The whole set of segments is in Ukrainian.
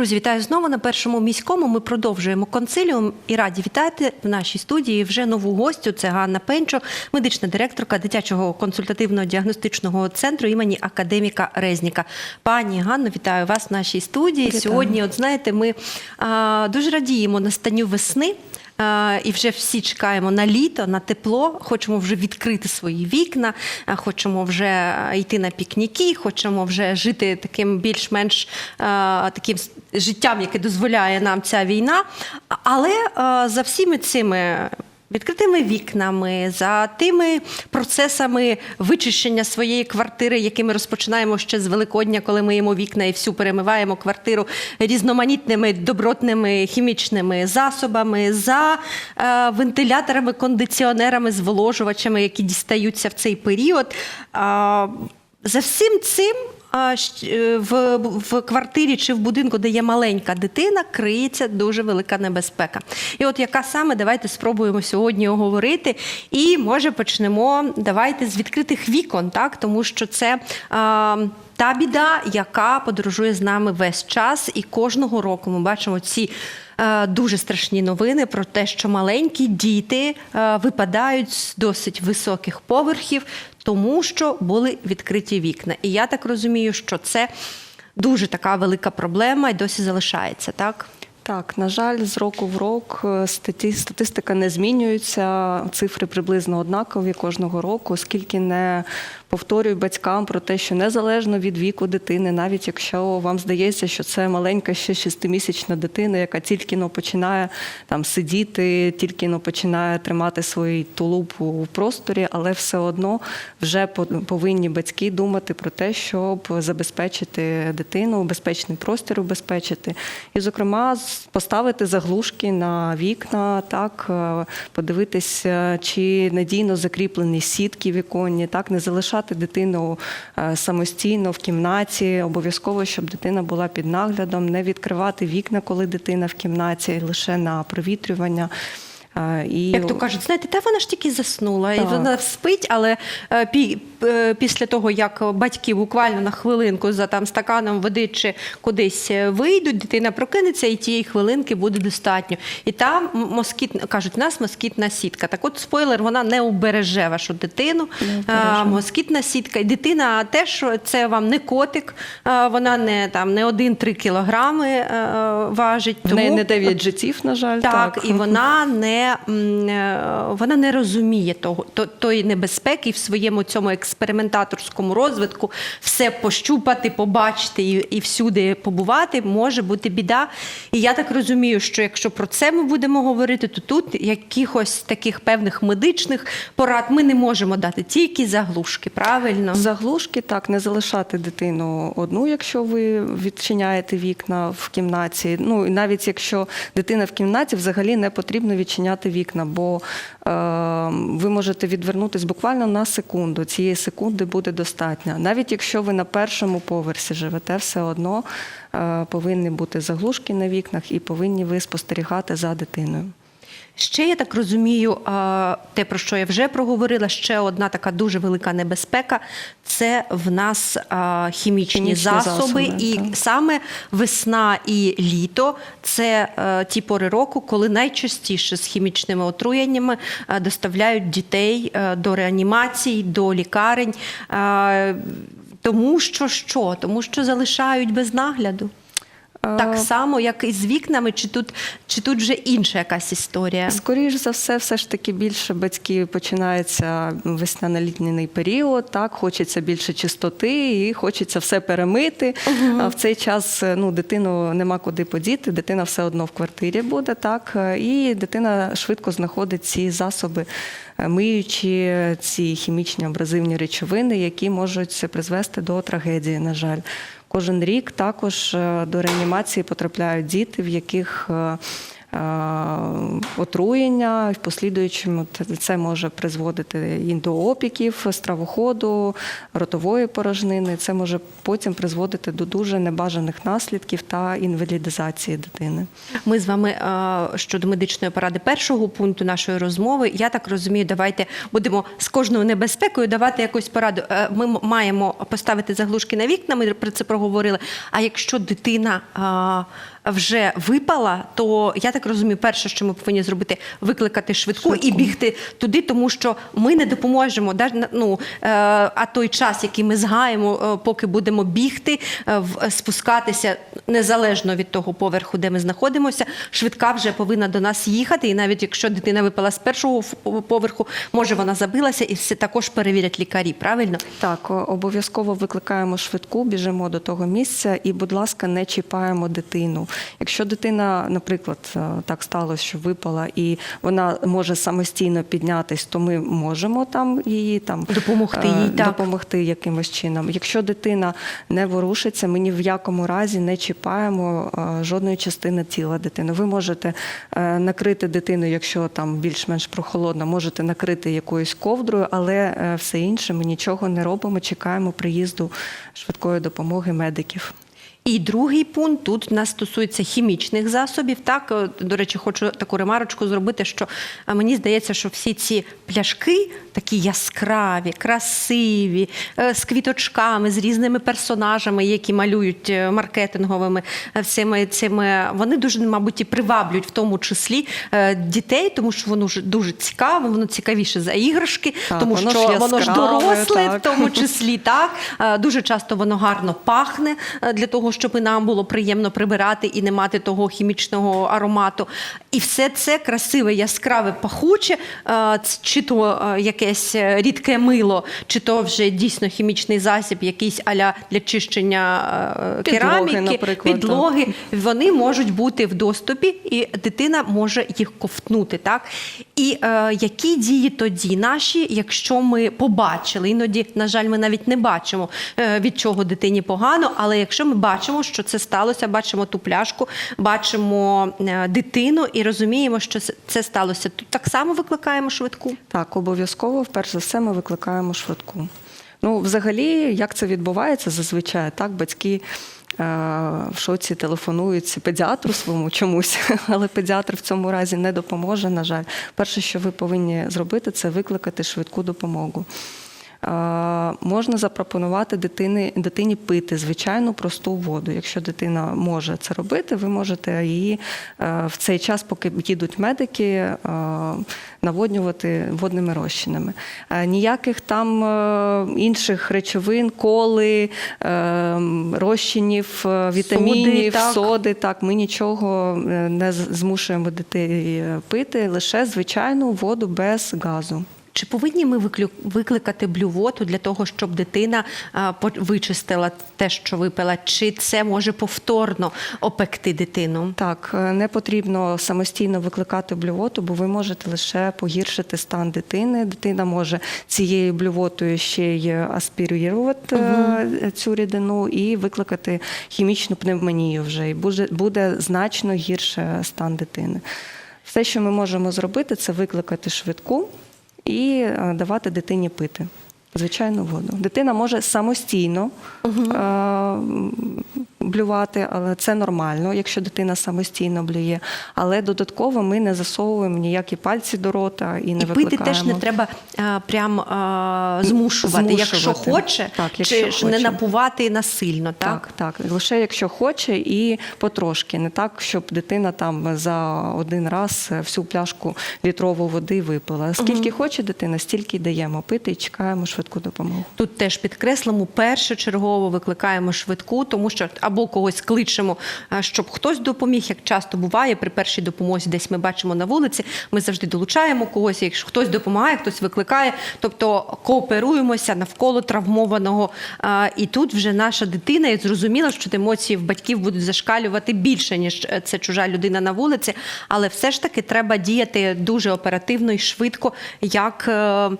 Друзі, вітаю знову на першому міському. Ми продовжуємо консиліум і раді вітати в нашій студії вже нову гостю. Це Ганна Пенчо, медична директорка дитячого консультативно-діагностичного центру імені академіка Резніка. Пані Ганно, вітаю вас в нашій студії. Вітаю. Сьогодні, от знаєте, ми а, дуже радіємо настанню весни. І вже всі чекаємо на літо, на тепло. Хочемо вже відкрити свої вікна, хочемо вже йти на пікніки, хочемо вже жити таким більш-менш таким життям, яке дозволяє нам ця війна. Але за всіми цими. Відкритими вікнами, за тими процесами вичищення своєї квартири, які ми розпочинаємо ще з Великодня, коли миємо вікна і всю перемиваємо квартиру різноманітними добротними хімічними засобами, за е, вентиляторами, кондиціонерами, зволожувачами, які дістаються в цей період. А, за всім цим е, в, в квартирі чи в будинку, де є маленька дитина, криється дуже велика небезпека. І от яка саме, давайте спробуємо сьогодні оговорити. І може почнемо давайте з відкритих вікон, так тому що це. А, та біда, яка подорожує з нами весь час, і кожного року ми бачимо ці е, дуже страшні новини про те, що маленькі діти е, випадають з досить високих поверхів, тому що були відкриті вікна. І я так розумію, що це дуже така велика проблема і досі залишається, так? Так, на жаль, з року в рок е, статистика не змінюється. Цифри приблизно однакові кожного року, оскільки не повторюю батькам про те, що незалежно від віку дитини, навіть якщо вам здається, що це маленька ще шестимісячна дитина, яка тільки но починає там сидіти, тільки но починає тримати свій тулуб у просторі, але все одно вже по- повинні батьки думати про те, щоб забезпечити дитину, безпечний простір убезпечити. І, зокрема, поставити заглушки на вікна, так е, подивитися, чи надійно закріплені сітки віконні, так не залишати дитину е, самостійно в кімнаті. Обов'язково, щоб дитина була під наглядом, не відкривати вікна, коли дитина в кімнаті, лише на провітрювання. І Як то кажуть, знаєте, та вона ж тільки заснула, і вона спить, але е, пі, е, після того, як батьки буквально на хвилинку за там стаканом води чи кудись е, вийдуть, дитина прокинеться, і тієї хвилинки буде достатньо. І там москіт кажуть, у нас москітна сітка. Так от спойлер, вона не убереже вашу дитину. А, москітна сітка. І дитина теж це вам не котик, вона не там не 1-3 кілограми важить. не, не 9 життів, на жаль, Так, так. і вона не е, вона не розуміє того то, тої небезпеки в своєму цьому експериментаторському розвитку все пощупати, побачити і, і всюди побувати може бути біда. І я так розумію, що якщо про це ми будемо говорити, то тут якихось таких певних медичних порад ми не можемо дати тільки заглушки, правильно? Заглушки так, не залишати дитину одну, якщо ви відчиняєте вікна в кімнаті. Ну і навіть якщо дитина в кімнаті, взагалі не потрібно відчиняти вікна, бо е, ви можете відвернутися буквально на секунду. Цієї секунди буде достатньо. Навіть якщо ви на першому поверсі живете, все одно е, повинні бути заглушки на вікнах і повинні ви спостерігати за дитиною. Ще я так розумію, те, про що я вже проговорила, ще одна така дуже велика небезпека це в нас хімічні, Хімічні засоби. засоби, і так. саме весна і літо це е, ті пори року, коли найчастіше з хімічними отруєннями е, доставляють дітей е, до реанімацій, до лікарень. Тому що що? Тому що залишають без нагляду. Так Е, само, як і з вікнами, чи тут, чи тут вже інша якась історія? Скоріш за все, все ж таки більше батьків починається весняно-літній період. Так, хочеться більше чистоти і хочеться все перемити. А в цей час ну, дитину нема куди подіти, дитина все одно в квартирі буде, так, і дитина швидко знаходить ці засоби, е, миючі ці хімічні абразивні речовини, які можуть призвести до трагедії, на жаль. Кожен рік також е, до реанімації потрапляють діти, в яких е, отруєння, в послідуючому це може призводити і до опіків стравоходу, ротової порожнини. Це може потім призводити до дуже небажаних наслідків та інвалідизації дитини. Ми з вами е, щодо медичної поради першого пункту нашої розмови. Я так розумію, давайте будемо з кожною небезпекою давати якусь пораду. Е, Ми маємо поставити заглушки на вікна. Ми про це проговорили. А якщо дитина е, вже випала, то я так розумію, перше, що ми повинні зробити, викликати швидку, і бігти туди, тому що ми не допоможемо. Ну, е, а той час, який ми згаємо, е, поки будемо бігти, е, в- спускатися незалежно від того поверху, де ми знаходимося, швидка вже повинна до нас їхати. І навіть якщо дитина випала з першого поверху, може вона забилася, і все також перевірять лікарі. Правильно? Так, обов'язково викликаємо швидку, біжимо до того місця і, будь ласка, не чіпаємо дитину. Якщо дитина, наприклад, е, так сталося, що випала і вона може самостійно піднятись, то ми можемо там її там Допомогти е, їй, так. допомогти якимось чином. Якщо дитина не ворушиться, ми ні в якому разі не чіпаємо е, жодної частини тіла дитини. Ви можете накрити дитину, якщо там більш-менш прохолодно, можете накрити якоюсь ковдрою, але все інше ми нічого не робимо. Чекаємо приїзду швидкої допомоги медиків. І другий пункт тут нас стосується хімічних засобів. Так, е, до речі, хочу таку ремарочку зробити, що е, мені здається, що всі ці пляшки такі яскраві, красиві, е, з квіточками, з різними персонажами, які малюють маркетинговими всіми цими, вони дуже, мабуть, і приваблюють в тому числі дітей, тому що воно ж дуже цікаве, воно цікавіше за іграшки, Так, тому воно ж що воно ж доросле, так. в тому числі так. Дуже часто воно гарно пахне для того, щоб і нам було приємно прибирати і не мати того хімічного аромату. І все це красиве, яскраве, пахуче, е, чи то е, якесь е, рідке мило, чи то вже дійсно хімічний засіб, якийсь аля для чищення Підлоги, кераміки, наприклад, підлоги. Вони можуть бути в доступі, і дитина може їх ковтнути. Так? І е, які дії тоді наші, якщо ми побачили, іноді, на жаль, ми навіть не бачимо, від чого дитині погано, але якщо ми бачимо, що це сталося, бачимо ту пляшку, бачимо е, дитину і розуміємо, що це- це сталося, тут так само викликаємо швидку. Так, обов'язково, перш за все, ми викликаємо швидку. Ну, взагалі, як це відбувається зазвичай, так, батьки. е, В шоці телефонують педіатру своєму чомусь, але педіатр в цьому разі не допоможе. На жаль, перше, що ви повинні зробити, це викликати швидку допомогу. Можна запропонувати дитині, дитині пити звичайну просту воду. Якщо дитина може це робити, ви можете її е, в цей час, поки їдуть медики, е, наводнювати водними розчинами. Е, Ніяких там інших речовин, коли, розчинів, вітамінів, так. соди, так, ми нічого не змушуємо дітей пити, лише звичайну воду без газу. Чи повинні ми викликати блювоту для того, щоб дитина а, вичистила те, що випила? Чи це може повторно опекти дитину? Так, е, не потрібно самостійно викликати блювоту, бо ви можете лише погіршити стан дитини. Дитина може цією блювотою ще й аспірувати е, цю рідину і викликати хімічну пневмонію вже, і буде, буде значно гірше стан дитини. Все, що ми можемо зробити, це викликати швидку і е, давати дитині пити. Звичайну воду. Дитина може самостійно е, блювати, але це нормально, якщо дитина самостійно блює. Але додатково ми не засовуємо ніякі пальці до рота і не І пити теж не треба а, прям а, змушувати, Змушувати. якщо хоче, Так, чи якщо ж не напувати насильно, так? Так, так, лише якщо хоче і потрошки, не так, щоб дитина там за один раз всю пляшку літрову води випила. Скільки хоче дитина, стільки даємо пити і чекаємо швидку допомогу. Тут теж підкреслимо, першочергово викликаємо швидку, тому що або когось кличемо, щоб хтось допоміг, як часто буває при першій допомозі, десь ми бачимо на вулиці. Ми завжди долучаємо когось. Якщо хтось допомагає, хтось викликає, тобто кооперуємося навколо травмованого. І тут вже наша дитина і зрозуміло, що емоції в батьків будуть зашкалювати більше ніж е, це чужа людина на вулиці, але все ж таки треба діяти дуже оперативно і швидко, як е, е,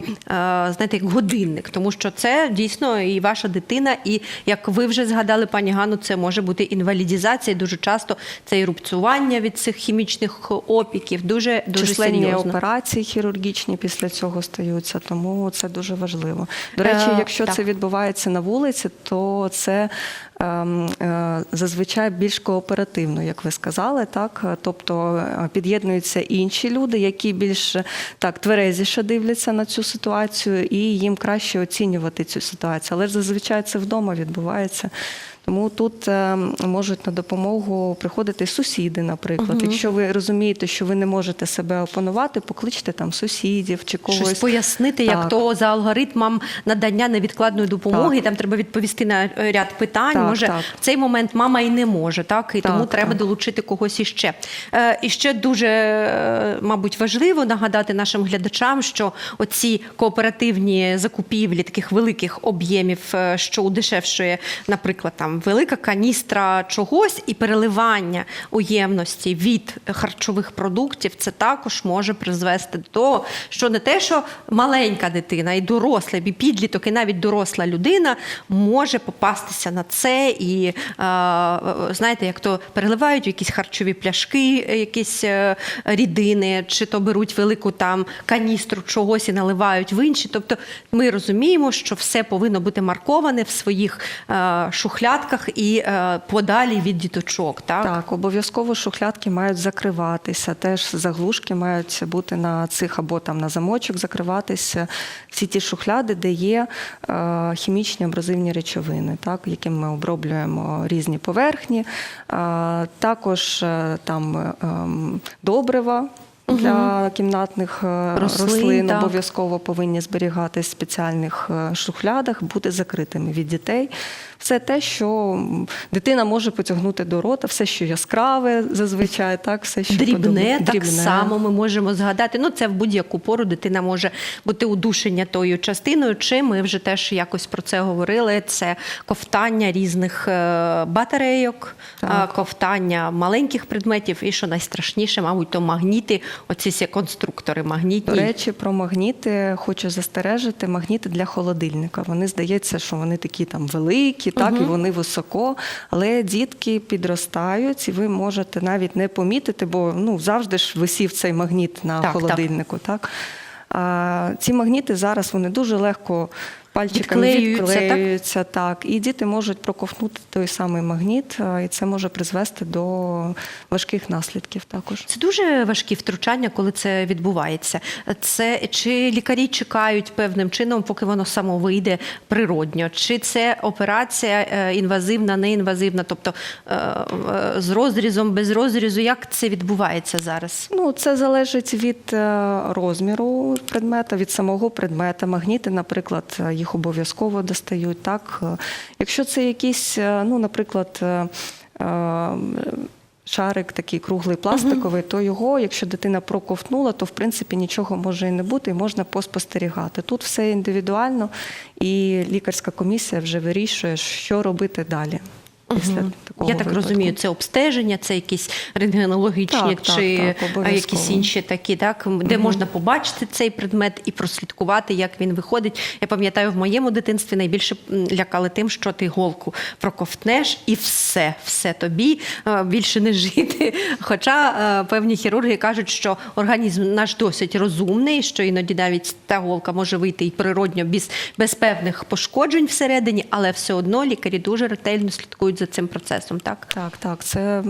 знаєте, як годинник, тому що це дійсно і ваша дитина, і як ви вже згадали, пані Ганну, це може бути інвалідізація. Дуже часто це і рубцювання від цих хімічних опіків. Дуже дуже Численні серйозно. операції хірургічні після цього стаються, тому це дуже важливо. До речі, Е, якщо так. це відбувається на вулиці, то це е, зазвичай більш кооперативно, як ви сказали, так тобто е, під'єднуються інші люди, які більш е, так тверезіше дивляться на цю ситуацію, і їм краще оцінювати цю ситуацію. Але ж зазвичай це вдома відбувається. Тому тут е, можуть на допомогу приходити сусіди, наприклад. Якщо ви розумієте, що ви не можете себе опанувати, покличте там сусідів чи когось. Щось пояснити, як то за алгоритмом надання невідкладної допомоги, і там треба відповісти на е, ряд питань. Так, може, так. в цей момент мама і не може, так і Так, тому треба долучити когось іще. Е, і ще дуже, е, мабуть, важливо нагадати нашим глядачам, що оці кооперативні закупівлі таких великих об'ємів, е, що удешевшує, наприклад, там велика каністра чогось і переливання у ємності від харчових продуктів, це також може призвести до того, що не те, що маленька дитина, і доросла, і підліток, і навіть доросла людина може попастися на це. І знаєте, як то переливають якісь харчові пляшки, якісь е, рідини, чи то беруть велику там каністру чогось і наливають в інші. Тобто ми розуміємо, що все повинно бути марковане в своїх е, шухлядках і е, подалі від діточок. Так? Так, обов'язково шухлядки мають закриватися. Теж заглушки мають бути на цих або там на замочок закриватися. Всі ті шухляди, де є хімічні абразивні речовини, так, яким ми оброблюємо різні поверхні. Е, також е, там е, ем, добрива. Для кімнатних Рослин, рослин, обов'язково повинні зберігатись в спеціальних шухлядах, бути закритими від дітей. Все те, що дитина може потягнути до рота, все, що яскраве, зазвичай, так, все, що Дрібне, подобає- так само ми можемо згадати. Ну, це в будь-яку пору дитина може бути удушення тою частиною, чи ми вже теж якось про це говорили. Це ковтання різних е, батарейок, Так. е, ковтання маленьких предметів, і що найстрашніше, мабуть, то магніти, оці всі конструктори магнітні. До речі, про магніти хочу застережити. Магніти для холодильника. Вони здається, що вони такі там великі, так і вони високо. Але дітки підростають, і ви можете навіть не помітити, бо ну завжди ж висів цей магніт на Так, так. холодильнику. Так а, ці магніти зараз вони дуже легко. Пальчиками Відклеюються, так? відклеюються, так? і діти можуть проковтнути той самий магніт, і це може призвести до важких наслідків також. Це дуже важкі втручання, коли це відбувається. Це чи лікарі чекають певним чином, поки воно само вийде природньо, чи це операція е, інвазивна, неінвазивна, тобто е, е, з розрізом, без розрізу, як це відбувається зараз? Ну, це залежить від е, розміру предмета, від самого предмета. Магніти, наприклад, е, їх обов'язково достають. Так, Е, якщо це якийсь, е, ну, наприклад, е, шарик такий круглий пластиковий, то його, якщо дитина проковтнула, то в принципі нічого може і не бути, і можна поспостерігати. Тут все індивідуально, і лікарська комісія вже вирішує, що робити далі. Такого Я так випадку. розумію, це обстеження, це якісь рентгенологічні Так, так, чи так, а, обов'язково. якісь інші такі, так де можна побачити цей предмет і прослідкувати, як він виходить. Я пам'ятаю, в моєму дитинстві найбільше лякали тим, що ти голку проковтнеш, і все, все тобі е, більше не жити. Хоча е, певні хірурги кажуть, що організм наш досить розумний, що іноді навіть та голка може вийти і природньо без, без певних пошкоджень всередині, але все одно лікарі дуже ретельно слідкують за цим процесом. Так Так, так, це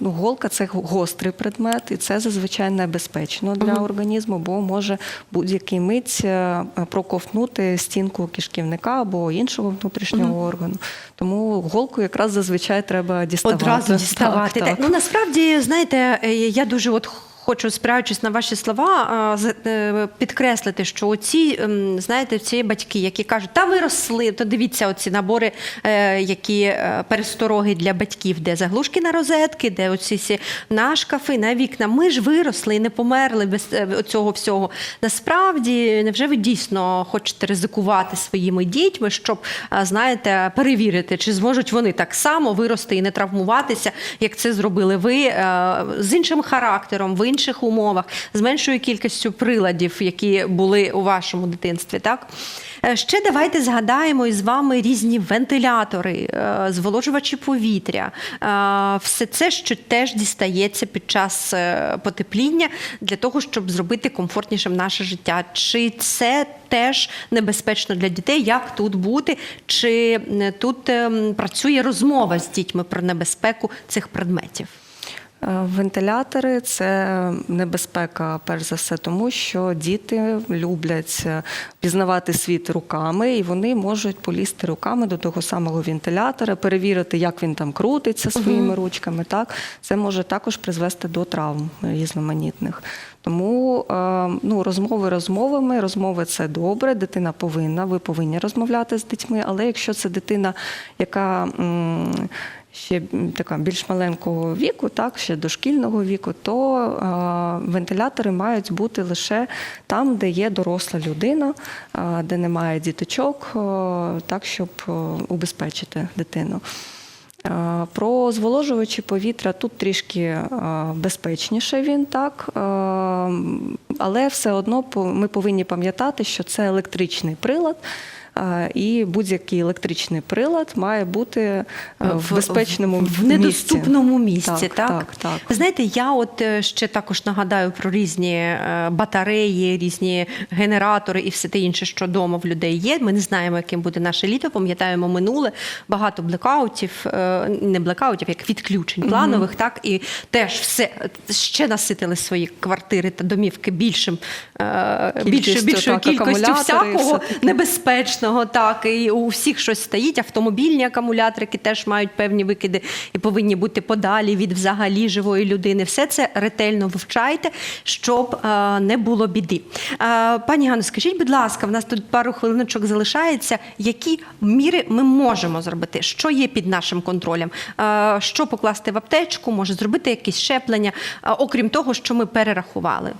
ну, голка це гострий предмет, і це зазвичай небезпечно для організму, бо може будь-який мить е, проковтнути стінку кишківника або іншого внутрішнього органу. Тому голку якраз зазвичай треба діставати. Одразу діставати. Так, так. Ну насправді, знаєте, е, я дуже от. Хочу, спираючись на ваші слова, е, підкреслити, що оці, ем, знаєте, ці батьки, які кажуть, та виросли, то дивіться, оці набори, е, які е, перестороги для батьків, де заглушки на розетки, де оці на шкафи, на вікна. Ми ж виросли і не померли без цього всього. Насправді, невже ви дійсно хочете ризикувати своїми дітьми, щоб знаєте, перевірити, чи зможуть вони так само вирости і не травмуватися, як це зробили ви з іншим характером, в інших умовах, з меншою кількістю приладів, які були у вашому дитинстві. Так Е, ще давайте згадаємо із вами різні вентилятори, е, зволожувачі повітря, е, все це, що теж дістається під час потепління для того, щоб зробити комфортнішим наше життя. Чи це теж небезпечно для дітей? Як тут бути? Чи тут ем, працює розмова з дітьми про небезпеку цих предметів? Е, Вентилятори це небезпека, перш за все, тому що діти люблять е, пізнавати світ руками, і вони можуть полізти руками до того самого вентилятора, перевірити, як він там крутиться своїми ручками. Так це може також призвести до травм різноманітних. Тому е, ну, розмови розмовами, розмови це добре. Дитина повинна, ви повинні розмовляти з дітьми. Але якщо це дитина, яка ще така більш маленького віку, так ще дошкільного віку, то е, вентилятори мають бути лише там, де є доросла людина, е, де немає діточок, е, так щоб убезпечити дитину. Про зволожувачі повітря тут трішки безпечніше він так, але все одно ми повинні пам'ятати, що це електричний прилад. Е, І будь-який електричний прилад має бути е, в безпечному в, в місці. недоступному місці. Так, Так, так, так. Знаєте, я от е, ще також нагадаю про різні е, батареї, різні генератори і все те інше, що вдома в людей є. Ми не знаємо, яким буде наше літо. Пам'ятаємо минуле багато блекаутів, е, не блекаутів, як відключень планових, так і теж все е, ще наситили свої квартири та домівки більшим е, більшою кількістю всякого все таке. так і у всіх щось стоїть. Автомобільні акумуляторики теж мають певні викиди і повинні бути подалі від взагалі живої людини. Все це ретельно вивчайте, щоб е, не було біди. Е, пані Ганно, скажіть, будь ласка, в нас тут пару хвилиночок залишається. Які міри ми можемо зробити? Що є під нашим контролем? Е, що покласти в аптечку? Може зробити якісь щеплення, окрім того, що ми перерахували.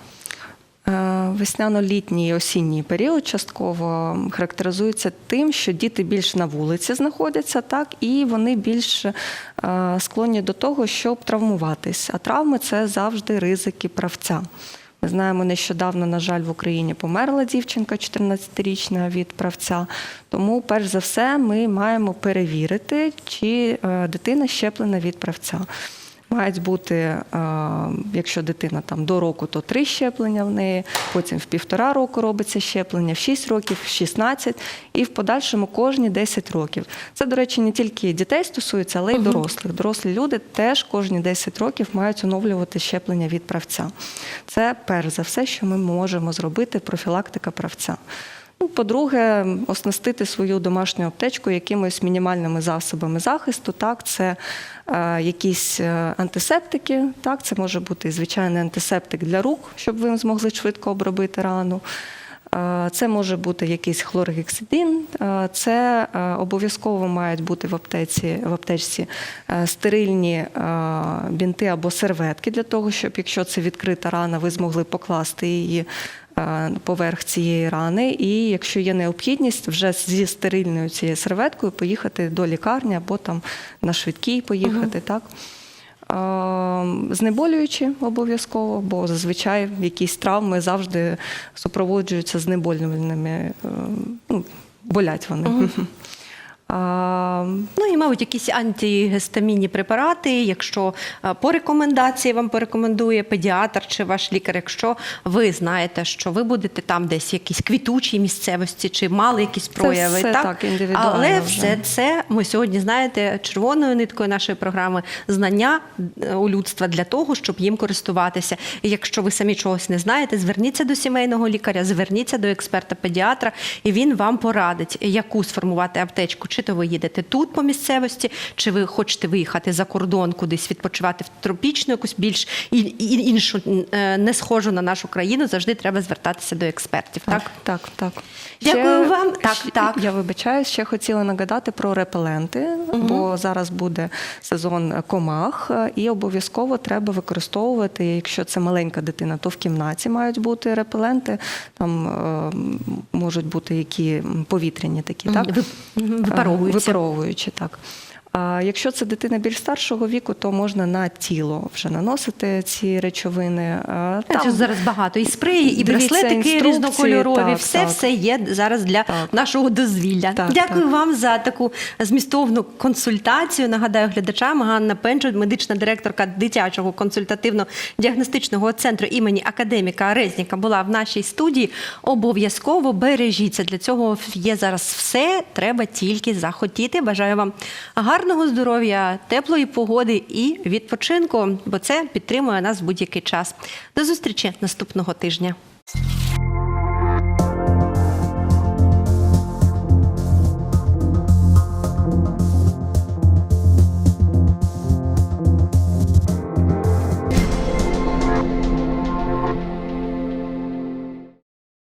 Е, Весняно-літній і осінній період частково характеризується тим, що діти більш на вулиці знаходяться, так і вони більш е, склонні до того, щоб травмуватись. А травми це завжди ризики правця. Ми знаємо, нещодавно, на жаль, в Україні померла дівчинка 14-річна від правця. Тому, перш за все, ми маємо перевірити, чи е, дитина щеплена від правця. Мають бути, е, якщо дитина там до року, то три щеплення в неї, потім в півтора року робиться щеплення, в 6 років, в 16 і в подальшому кожні 10 років. Це, до речі, не тільки дітей стосується, але й дорослих. Дорослі люди теж кожні 10 років мають оновлювати щеплення від правця. Це перш за все, що ми можемо зробити профілактика правця. Ну, по-друге, оснастити свою домашню аптечку якимись мінімальними засобами захисту. Так, це е, якісь е, антисептики, так, це може бути звичайний антисептик для рук, щоб ви змогли швидко обробити рану. Е, Це може бути якийсь хлоргексидин, е, це е, обов'язково мають бути в аптеці, в аптечці е, стерильні е, бінти або серветки для того, щоб якщо це відкрита рана, ви змогли покласти її поверх цієї рани. І якщо є необхідність, вже зі стерильною цією серветкою поїхати до лікарні або там на швидкій поїхати. Так? знеболюючи Знеболюючі обов'язково, бо зазвичай якісь травми завжди супроводжуються знеболювальними, е, ну, болять вони. А, Ну і, мабуть, якісь антигестамінні препарати, якщо е, по рекомендації вам порекомендує педіатр чи ваш лікар, якщо ви знаєте, що ви будете там десь в якійсь квітучій місцевості чи мали якісь прояви. все так? так, індивідуально Але вже. все це ми сьогодні знаєте червоною ниткою нашої програми знання е, у людства для того, щоб їм користуватися. І якщо ви самі чогось не знаєте, зверніться до сімейного лікаря, зверніться до експерта-педіатра, і він вам порадить, яку сформувати аптечку. Чи то ви їдете тут по місцевості, чи ви хочете виїхати за кордон, кудись відпочивати в тропічну, якусь більш іншу е, не схожу на нашу країну. Завжди треба звертатися до експертів. Так, так, так. так. Дякую вам. Так, ще- так. Я вибачаю, ще хотіла нагадати про репеленти, бо зараз буде сезон комах, е, і обов'язково треба використовувати, якщо це маленька дитина, то в кімнаті мають бути репеленти. Там е, можуть бути які повітряні такі, так? Ви- мгм, випаровуються. Випаровуючи, так. Якщо це дитина більш старшого віку, то можна на тіло вже наносити ці речовини. Там зараз багато і спреї, і браслетики різнокольорові. так, все так. все є зараз для Так. нашого дозвілля. Так, Дякую так. вам за таку змістовну консультацію. Нагадаю глядачам Ганна Пенчо, медична директорка дитячого консультативно-діагностичного центру імені академіка Резніка, була в нашій студії. Обов'язково бережіться. Для цього є зараз все. Треба тільки захотіти. Бажаю вам гарного здоров'я, теплої погоди і відпочинку, бо це підтримує нас в будь-який час. До зустрічі наступного тижня.